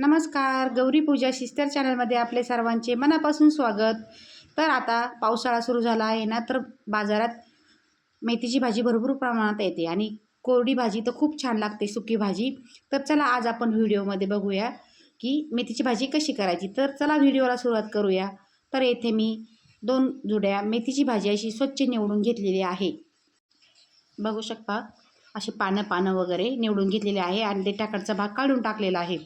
नमस्कार गौरी पूजा शिस्तर चॅनलमध्ये आपले सर्वांचे मनापासून स्वागत. तर आता पावसाळा सुरू झाला आहे ना तर बाजारात मेथीची भाजी भरपूर प्रमाणात येते आणि कोरडी भाजी तर खूप छान लागते सुकी भाजी. तर चला आज आपण व्हिडिओमध्ये बघूया की मेथीची भाजी कशी करायची. तर चला व्हिडिओला सुरुवात करूया. तर येथे मी दोन जुड्या मेथीची भाजी अशी स्वच्छ निवडून घेतलेली आहे. बघू शकता असे पानं पानं वगैरे निवडून घेतलेले आहे आणि ते टाकाचा भाग काढून टाकलेला आहे.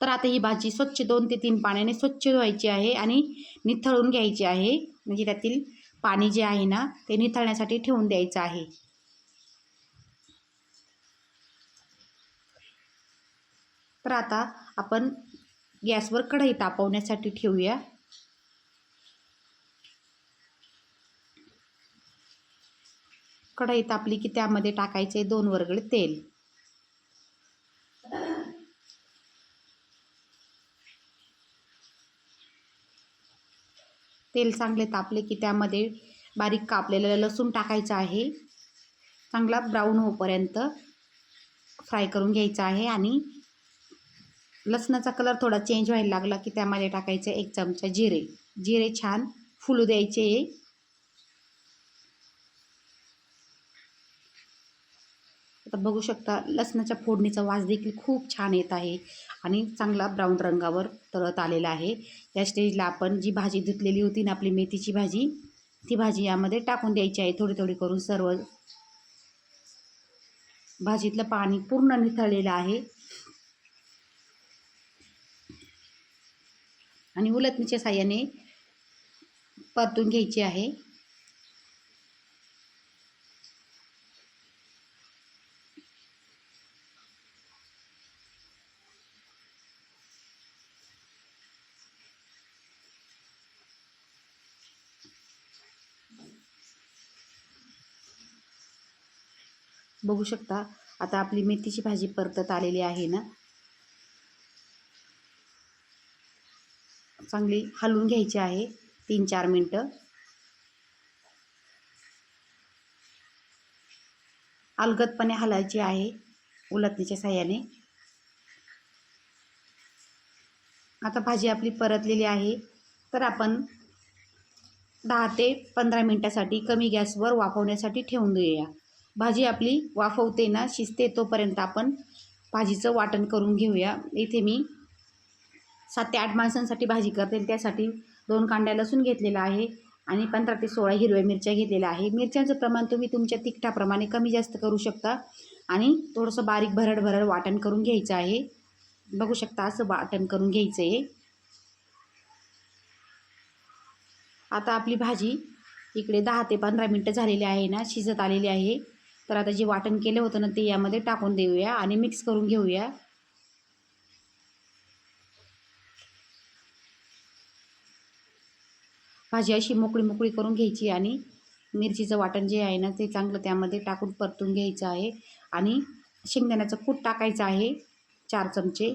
तर आता ही भाजी स्वच्छ दोन ते तीन पाण्याने स्वच्छ धुवायची आहे आणि निथळून घ्यायची आहे. म्हणजे त्यातील पाणी जे आहे ना ते निथळण्यासाठी ठेवून द्यायचं आहे. तर आता आपण गॅसवर कढई तापवण्यासाठी ठेवूया. कढई तापली की त्यामध्ये टाकायचे दोन वरगडे तेल. तेल चांगले तापले की त्यामध्ये बारीक कापलेलं लसूण टाकायचं आहे. चांगला ब्राऊन होईपर्यंत फ्राय करून घ्यायचा आहे आणि लसणाचा कलर थोडा चेंज व्हायला लागला की त्यामध्ये टाकायचं एक चमचा जिरे. जिरे छान फुलू द्यायचे. आता बघू शकता लसणाच्या फोडणीचा वास देखील खूप छान येत आहे आणि चांगला ब्राऊन रंगावर तळत आलेला आहे. या स्टेजला आपण जी भाजी धुतलेली होती ना आपली मेथीची भाजी ती भाजी यामध्ये टाकून द्यायची आहे. थोडी थोडी करून सर्व भाजीतलं पाणी पूर्ण निथळलेलं आहे. आणि उलटणीच्या साह्याने परतून घ्यायची आहे. बघू शकता. आता आपली मेथीची भाजी परतत आलेली आहे ना. चांगली हलवून घ्यायची आहे. तीन चार मिनटं. अलगदपणे हलायची आहे उलटणीच्या साह्याने. आता भाजी आपली परतलेली आहे. तर आपण दहा ते पंधरा मिनटासाठी कमी गॅसवर वाफवण्यासाठी ठेवून देऊया. भाजी आपली वाफवते ना शिजते तोपर्यंत आपण भाजीचं वाटण करून घेऊया. इथे मी सात ते आठ माणसांसाठी भाजी करते. त्यासाठी दोन कांड्या लसूण घेतलेला आहे आणि पंधरा ते सोळा हिरव्या मिरच्या घेतलेल्या आहे. मिरच्यांचं प्रमाण तुम्ही तुमच्या तिखटाप्रमाणे कमी जास्त करू शकता आणि थोडंसं बारीक भरड भरड वाटण करून घ्यायचं आहे. बघू शकता असं वाटण करून घ्यायचं आहे आता आपली भाजी इकडे दहा ते पंधरा मिनटं झालेली आहे ना शिजत आलेली आहे. तर आता जे वाटण केलं होतं ना ते यामध्ये टाकून देऊया आणि मिक्स करून घेऊया. भाजी अशी मोकळी मोकळी करून घ्यायची आणि मिरचीचं वाटण जे आहे ना ते चांगलं त्यामध्ये टाकून परतून घ्यायचं आहे. आणि शेंगदाण्याचं कूट टाकायचं आहे चार चमचे.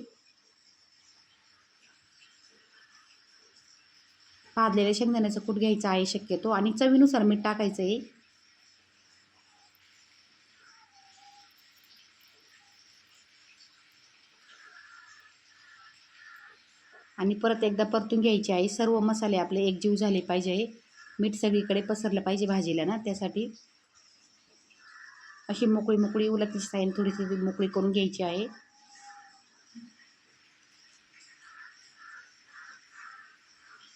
भाजलेलं शेंगदाण्याचं कूट घ्यायचं आहे शक्यतो. आणि चवीनुसार मीठ टाकायचं आहे. आणि परत एकदा परतून घ्यायची आहे सर्व मसाले आपले एकजीव झाले पाहिजे. मीठ सगळीकडे पसरलं पाहिजे भाजीला ना त्यासाठी. अशी मोकळी मोकळी उलटची साईन थोडी थोडी मोकळी करून घ्यायची आहे.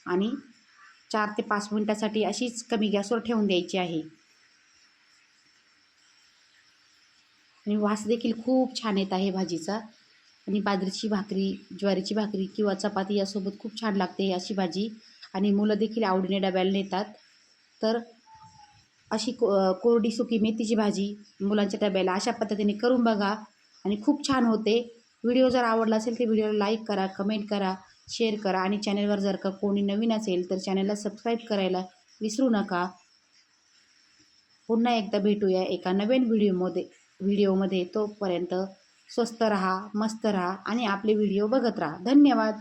आणि चार ते पाच मिनटासाठी अशीच कमी गॅसवर ठेवून द्यायची आहे. आणि वास देखील खूप छान येत आहे भाजीचा. आणि बाजरीची भाकरी ज्वारीची भाकरी किंवा चपाती यासोबत खूप छान लागते अशी भाजी. आणि मुलं देखील आवडीने डब्याला नेतात. तर अशी को कोरडी सुकी मेथीची भाजी मुलांच्या डब्याला अशा पद्धतीने करून बघा आणि खूप छान होते. व्हिडिओ जर आवडला असेल तर व्हिडिओला लाईक करा कमेंट करा शेअर करा आणि चॅनलवर जर का कोणी नवीन असेल तर चॅनलला सबस्क्राईब करायला विसरू नका. पुन्हा एकदा भेटूया एका नवीन व्हिडिओमध्ये व्हिडिओमध्ये तोपर्यंत स्वस्त रहा मस्त रहा आणि आपले व्हिडिओ बघत राहा. धन्यवाद.